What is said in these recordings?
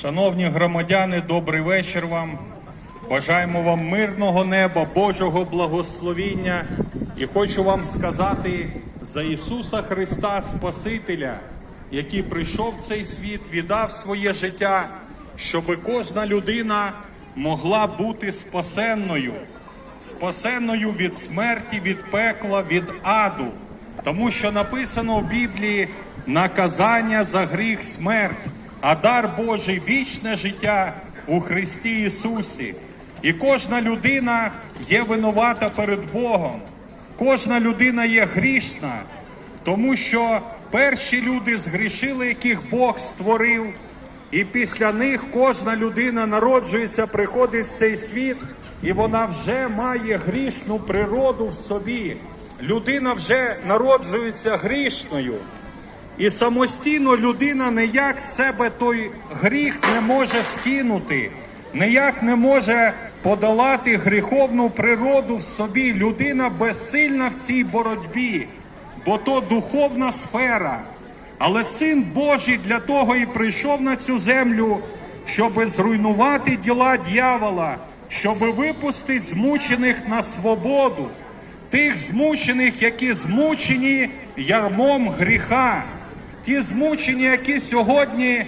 Шановні громадяни, добрий вечір вам. Бажаємо вам мирного неба, Божого благословіння. І хочу вам сказати за Ісуса Христа, Спасителя, який прийшов в цей світ, віддав своє життя, щоб кожна людина могла бути спасенною, спасенною від смерті, від пекла, від аду. Тому що написано в Біблії наказання за гріх смерть, а дар Божий вічне життя у Христі Ісусі. І кожна людина є винувата перед Богом. Кожна людина є грішна, тому що перші люди згрішили, яких Бог створив, і після них кожна людина народжується, приходить в цей світ, і вона вже має грішну природу в собі. Людина вже народжується грішною. І самостійно людина ніяк з себе той гріх не може скинути, ніяк не може подолати гріховну природу в собі. Людина безсильна в цій боротьбі, бо то духовна сфера. Але син Божий для того і прийшов на цю землю, щоб зруйнувати діла дьявола, щоб випустити змучених на свободу, тих змучених, які змучені ярмом гріха, ті змучені, які сьогодні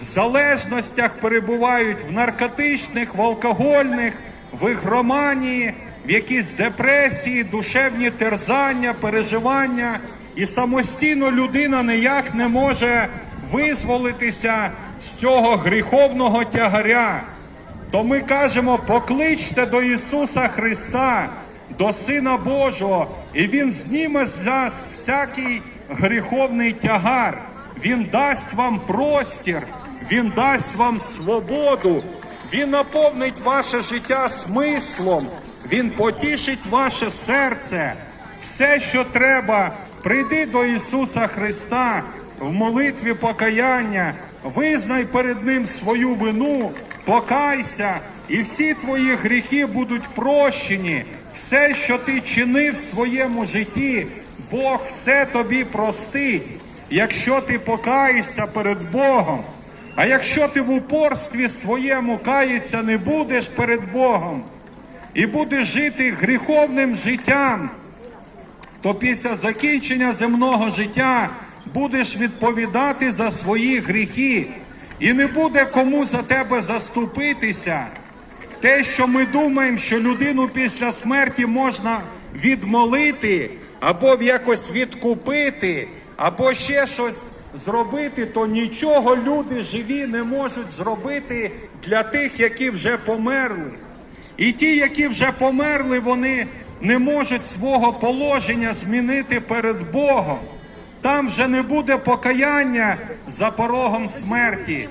в залежностях перебувають в наркотичних, в алкогольних, в ігроманії, в якійсь депресії, душевні терзання, переживання. І самостійно людина ніяк не може визволитися з цього гріховного тягаря. То ми кажемо, покличте до Ісуса Христа, до Сина Божого, і Він зніме з нас всякий гріховний тягар. Він дасть вам простір, Він дасть вам свободу, Він наповнить ваше життя смислом, Він потішить ваше серце. Все, що треба, прийди до Ісуса Христа в молитві покаяння, визнай перед Ним свою вину, покайся, і всі твої гріхи будуть прощені. Все, що ти чинив в своєму житті, Бог все тобі простить, якщо ти покаєшся перед Богом. А якщо ти в упорстві своєму кається не будеш перед Богом і будеш жити гріховним життям, то після закінчення земного життя будеш відповідати за свої гріхи, і не буде кому за тебе заступитися. Те, що ми думаємо, що людину після смерті можна відмолити, або якось відкупити, або ще щось зробити, то нічого люди живі не можуть зробити для тих, які вже померли. І ті, які вже померли, вони не можуть свого положення змінити перед Богом. Там вже не буде покаяння за порогом смерті.